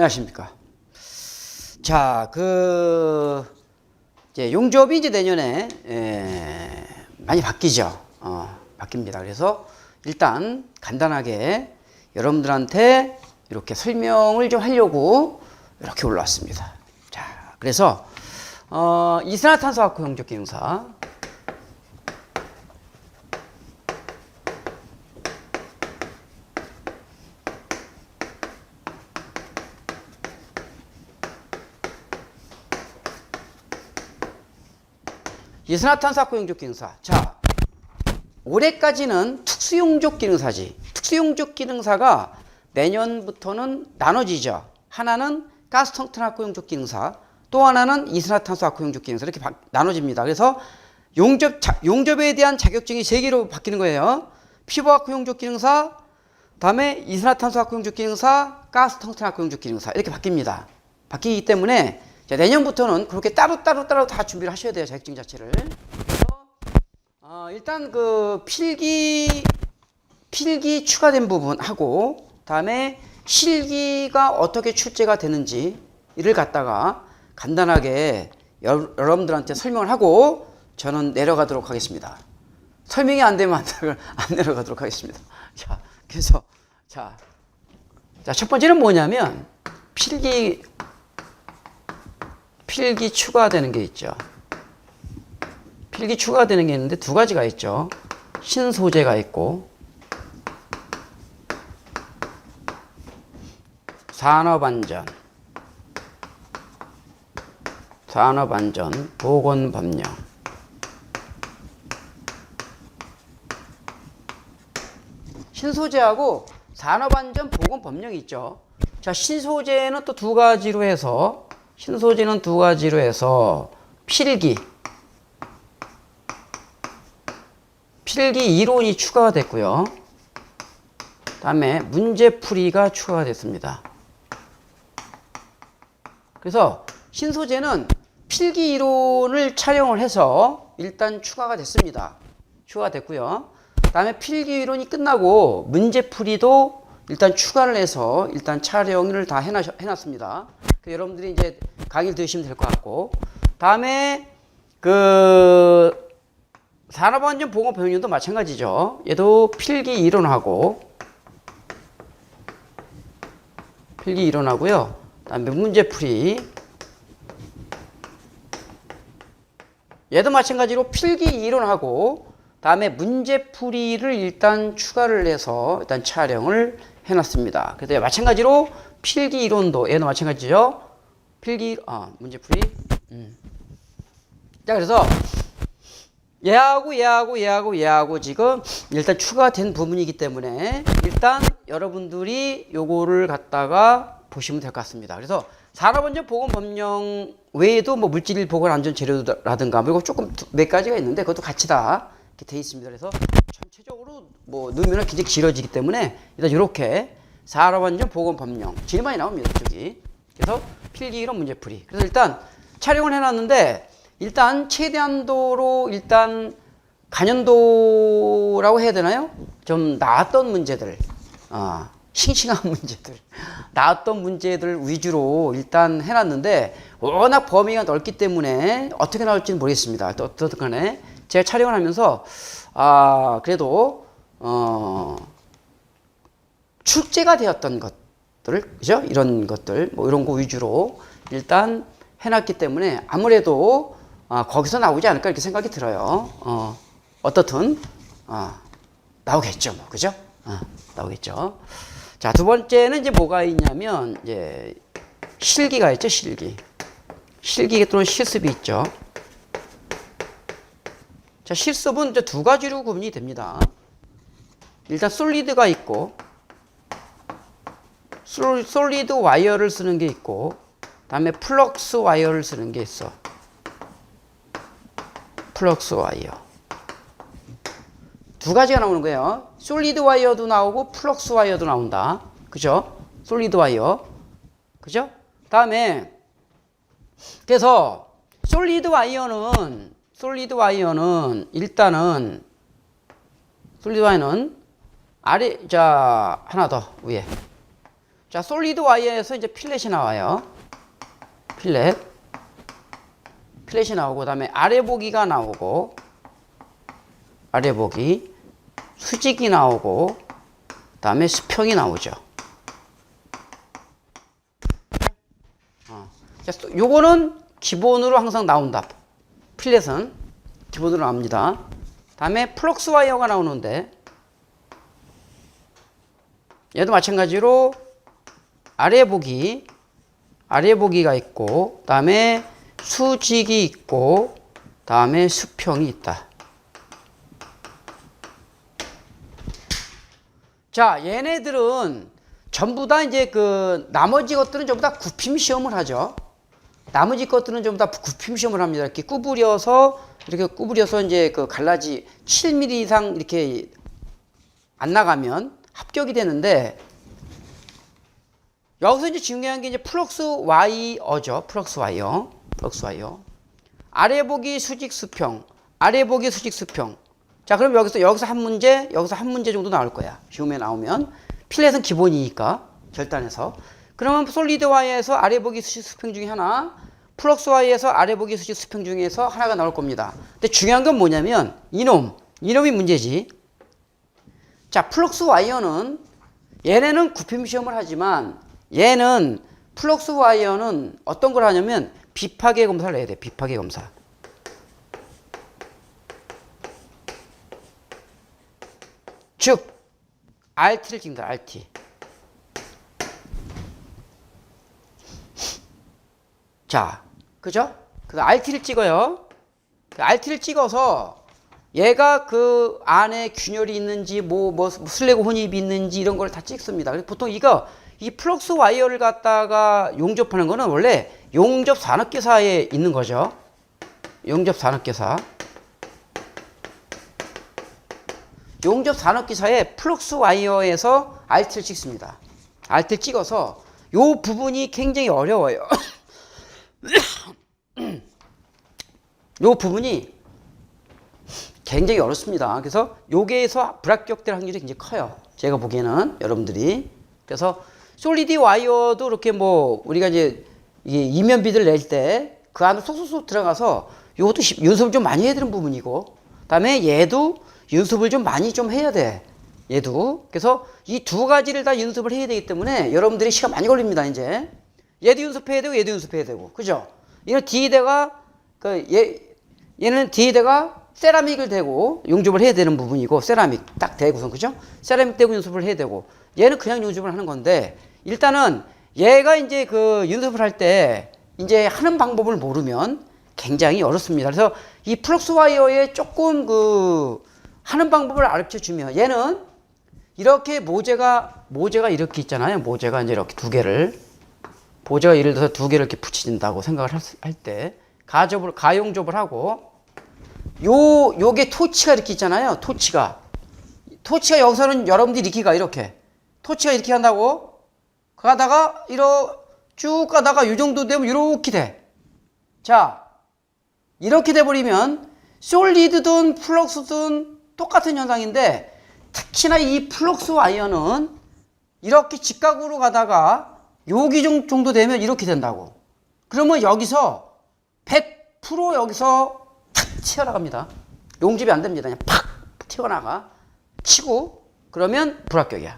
안녕하십니까. 자, 그, 이제 용접이 이제 내년에, 에, 많이 바뀌죠. 어, 바뀝니다. 그래서 일단 간단하게 여러분들한테 이렇게 설명을 좀 하려고 이렇게 올라왔습니다. 자, 그래서, 어, 이산화탄소화학 용접 기능사. 이산화탄소화학 용접 기능사. 자, 올해까지는 특수용접 기능사지. 특수용접 기능사가 내년부터는 나눠지죠. 하나는 가스텅턴학교 용접 기능사, 또 하나는 이산화탄소학교 용접 기능사 이렇게 바, 나눠집니다. 그래서 용접 자, 용접에 대한 자격증이 세 개로 바뀌는 거예요. 피부학교 용접 기능사, 다음에 이산화탄소학교 용접 기능사, 가스텅턴학교 용접 기능사 이렇게 바뀝니다. 바뀌기 때문에 자, 내년부터는 그렇게 따로 따로 따로 다 준비를 하셔야 돼요 자격증 자체를. 그래서 어, 일단 그 필기 필기 추가된 부분하고 다음에 실기가 어떻게 출제가 되는지 이를 갖다가 간단하게 여, 여러분들한테 설명을 하고 저는 내려가도록 하겠습니다. 설명이 안 되면 안, 안 내려가도록 하겠습니다. 자, 그래서 자, 자, 첫 번째는 뭐냐면 필기 필기 추가되는 게 있죠. 필기 추가되는 게 있는데 두 가지가 있죠. 신소재가 있고 산업안전, 산업안전, 보건법령. 신소재하고 산업안전 보건법령이 있죠. 자, 신소재는 또 두 가지로 해서 신소재는 두 가지로 해서 필기, 필기 이론이 추가가 됐고요. 다음에 문제풀이가 추가가 됐습니다. 그래서 신소재는 필기 이론을 촬영을 해서 일단 추가가 됐습니다. 추가가 됐고요. 다음에 필기 이론이 끝나고 문제풀이도 일단 추가를 해서 일단 촬영을 다 해놔, 해놨습니다. 그 여러분들이 이제 강의를 들으시면 될 것 같고 다음에 그 산업안전 보건 병원도 마찬가지죠. 얘도 필기 이론하고 필기 이론하고요. 다음에 문제풀이 얘도 마찬가지로 필기 이론하고 다음에 문제풀이를 일단 추가를 해서 일단 촬영을 해놨습니다. 그래서 마찬가지로 필기 이론도 얘도 마찬가지죠. 필기 아 문제풀이 음. 자 그래서 얘하고 얘하고 얘하고 얘하고 지금 일단 추가된 부분이기 때문에 일단 여러분들이 요거를 갖다가 보시면 될 것 같습니다. 그래서 산업안전 보건법령 외에도 뭐 물질 보건 안전 재료라든가 뭐 이거 조금 몇 가지가 있는데 그것도 같이 다 이렇게 돼 있습니다. 그래서 전체적으로 뭐 넣으면 굉장히 길어지기 때문에 일단 이렇게 산업안전 보건 법령 제일 많이 나옵니다. 저기 그래서 필기 이론 문제풀이. 그래서 일단 촬영을 해놨는데 일단 최대한도로 일단 간연도라고 해야 되나요? 좀 나왔던 문제들, 어, 싱싱한 문제들, 나왔던 문제들 위주로 일단 해놨는데 워낙 범위가 넓기 때문에 어떻게 나올지는 모르겠습니다. 또 어떻든 간에 제가 촬영을 하면서 아 그래도 어 출제가 되었던 것들, 그죠? 이런 것들, 뭐 이런 거 위주로 일단 해놨기 때문에 아무래도 아, 거기서 나오지 않을까 이렇게 생각이 들어요. 어, 어떻든 어, 나오겠죠, 뭐 그죠? 어, 나오겠죠. 자, 두 번째는 이제 뭐가 있냐면 이제 실기가 있죠, 실기. 실기 또는 실습이 있죠. 자, 실습은 이제 두 가지로 구분이 됩니다. 일단 솔리드가 있고 솔- 솔리드 와이어를 쓰는 게 있고 다음에 플럭스 와이어를 쓰는 게 있어. 플럭스 와이어. 두 가지가 나오는 거예요. 솔리드 와이어도 나오고 플럭스 와이어도 나온다. 그죠? 솔리드 와이어. 그죠? 다음에 그래서 솔리드 와이어는 솔리드 와이어는 일단은 솔리드 와이어는 아래 자 하나 더 위에 자, 솔리드 와이어에서 이제 필렛이 나와요. 필렛. 필렛이 나오고, 그 다음에 아래 보기가 나오고, 아래 보기, 수직이 나오고, 그 다음에 수평이 나오죠. 어. 자, 소- 요거는 기본으로 항상 나온다. 필렛은 기본으로 나옵니다. 다음에 플럭스 와이어가 나오는데, 얘도 마찬가지로 아래 보기, 아래 보기가 있고, 다음에 수직이 있고, 다음에 수평이 있다. 자, 얘네들은 전부 다 이제 그 나머지 것들은 전부 다 굽힘 시험을 하죠. 나머지 것들은 전부 다 굽힘 시험을 합니다. 이렇게 구부려서 이렇게 구부려서 이제 그 갈라지 7mm 이상 이렇게 안 나가면 합격이 되는데 여기서 이제 중요한 게 이제 플럭스 와이어죠. 플럭스 와이어. 플럭스 와이어. 아래 보기 수직 수평. 아래 보기 수직 수평. 자, 그럼 여기서 여기서 한 문제, 여기서 한 문제 정도 나올 거야. 시험에 나오면 필렛은 기본이니까 절단해서. 그러면 솔리드 와이어에서 아래 보기 수직 수평 중에 하나, 플럭스 와이어에서 아래 보기 수직 수평 중에서 하나가 나올 겁니다. 근데 중요한 건 뭐냐면 이놈, 이놈이 문제지. 자, 플럭스 와이어는 얘네는 굽힘 시험을 하지만 얘는 플럭스 와이어는 어떤 걸 하냐면 비파괴 검사를 해야 돼. 비파괴 검사. 즉 RT를 찍는다. RT. 자, 그죠? 그 RT를 찍어요. 그 RT를 찍어서 얘가 그 안에 균열이 있는지 뭐, 뭐 슬래그 혼입이 있는지 이런 걸 다 찍습니다. 그래서 보통 이거 이 플럭스 와이어를 갖다가 용접하는 거는 원래 용접 산업계사에 있는 거죠. 용접 산업계사. 용접 산업기사에 플럭스 와이어에서 RT를 찍습니다. RT를 찍어서 요 부분이 굉장히 어려워요. 요 부분이 굉장히 어렵습니다. 그래서 여기에서 불합격될 확률이 굉장히 커요. 제가 보기에는 여러분들이 그래서 솔리드 와이어도 이렇게 뭐 우리가 이제 이게 이면비들 낼 때 그 안으로 쏙쏙쏙 들어가서 요것도 시- 연습을 좀 많이 해야 되는 부분이고 그다음에 얘도 연습을 좀 많이 좀 해야 돼. 얘도 그래서 이 두 가지를 다 연습을 해야 되기 때문에 여러분들이 시간 많이 걸립니다. 이제 얘도 연습해야 되고 얘도 연습해야 되고 그죠? 이는 D대가 그얘 얘는 D대가 세라믹을 대고 용접을 해야 되는 부분이고 세라믹 딱 대고선 그죠? 세라믹 대고 연습을 해야 되고 얘는 그냥 용접을 하는 건데 일단은 얘가 이제 그 연습을 할 때 이제 하는 방법을 모르면 굉장히 어렵습니다. 그래서 이 플럭스 와이어에 조금 그 하는 방법을 가르쳐 주면 얘는 이렇게 모재가 모재가 이렇게 있잖아요. 모재가 이제 이렇게 두 개를 모재가 예를 들어서 두 개를 이렇게 붙인다고 생각을 할 때 가접을 가용접을 하고 요 요게 토치가 이렇게 있잖아요. 토치가 토치가 여기서는 여러분들이 이렇게 가 이렇게 토치가 이렇게 한다고 가다가 이러 쭉 가다가 요 정도 되면 이렇게 돼. 자 이렇게 돼버리면 솔리드든 플럭스든 똑같은 현상인데 특히나 이 플럭스 와이어는 이렇게 직각으로 가다가 여기 정- 정도 되면 이렇게 된다고. 그러면 여기서 100% 여기서 탁 튀어나갑니다. 용접이 안 됩니다. 그냥 팍 튀어나가. 치고 그러면 불합격이야.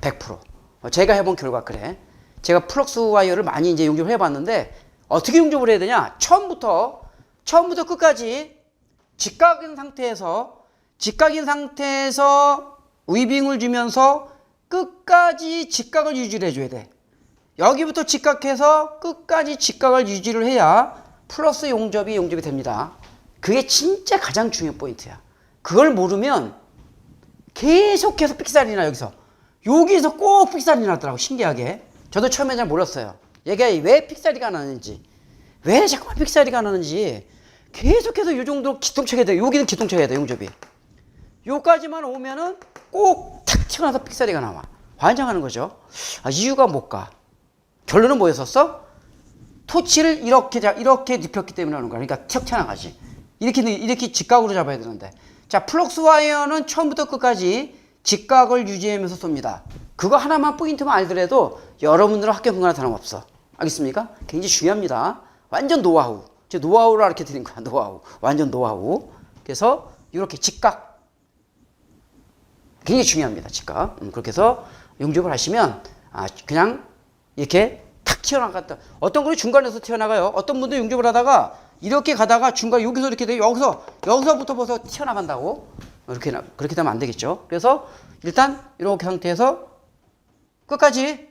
100%. 어, 제가 해본 결과 그래. 제가 플럭스 와이어를 많이 이제 용접을 해봤는데 어떻게 용접을 해야 되냐? 처음부터 처음부터 끝까지 직각인 상태에서 직각인 상태에서 위빙을 주면서 끝까지 직각을 유지를 해줘야 돼. 여기부터 직각해서 끝까지 직각을 유지를 해야 플러스 용접이 용접이 됩니다. 그게 진짜 가장 중요한 포인트야. 그걸 모르면 계속해서 삑살이 나 여기서. 여기서 꼭 삑살이 나더라고 신기하게. 저도 처음에 잘 몰랐어요. 얘가 왜 삑살이가 나는지. 왜 자꾸만 삑살이가 나는지. 계속해서 이 정도 기똥차게 돼. 여기는 기똥차게 돼 용접이. 요까지만 오면은 꼭 탁 튀어나와서 삑사리가 나와. 환장하는 거죠. 아, 이유가 뭘까? 결론은 뭐였었어? 토치를 이렇게 잡- 이렇게 눕혔기 때문에 하는 거야. 그러니까 튀어 튀어나가지 이렇게 이렇게 직각으로 잡아야 되는데 자 플럭스 와이어는 처음부터 끝까지 직각을 유지하면서 쏩니다 그거 하나만 포인트만 알더라도 여러분들은 합격 공간에 다름없어. 알겠습니까? 굉장히 중요합니다. 완전 노하우. 제 노하우라 이렇게 드린 거야. 노하우. 완전 노하우. 그래서 이렇게 직각. 굉장히 중요합니다. 직각. 음, 그렇게 해서 용접을 하시면 아, 그냥 이렇게 탁 튀어나갔다. 어떤 분이 중간에서 튀어나가요. 어떤 분도 용접을 하다가 이렇게 가다가 중간 여기서 이렇게 돼 여기서 여기서부터 벌써 튀어나간다고 이렇게 나- 그렇게 되면 안 되겠죠. 그래서 일단 이렇게 상태에서 끝까지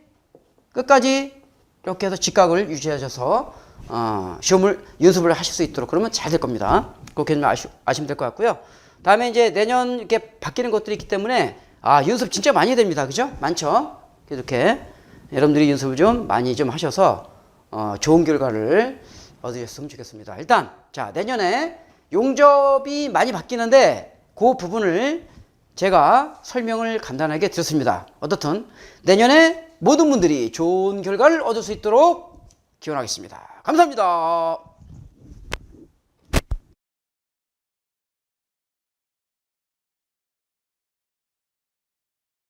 끝까지 이렇게 해서 직각을 유지하셔서 어, 시험을 연습을 하실 수 있도록 그러면 잘 될 겁니다. 그렇게 좀 아시, 아시면 될 것 같고요. 다음에 이제 내년 이렇게 바뀌는 것들이 있기 때문에 아 연습 진짜 많이 됩니다. 그죠? 많죠? 이렇게 여러분들이 연습을 좀 많이 좀 하셔서 어, 좋은 결과를 얻으셨으면 좋겠습니다. 일단 자 내년에 용접이 많이 바뀌는데 그 부분을 제가 설명을 간단하게 드렸습니다. 어떻든 내년에 모든 분들이 좋은 결과를 얻을 수 있도록 기원하겠습니다. 감사합니다.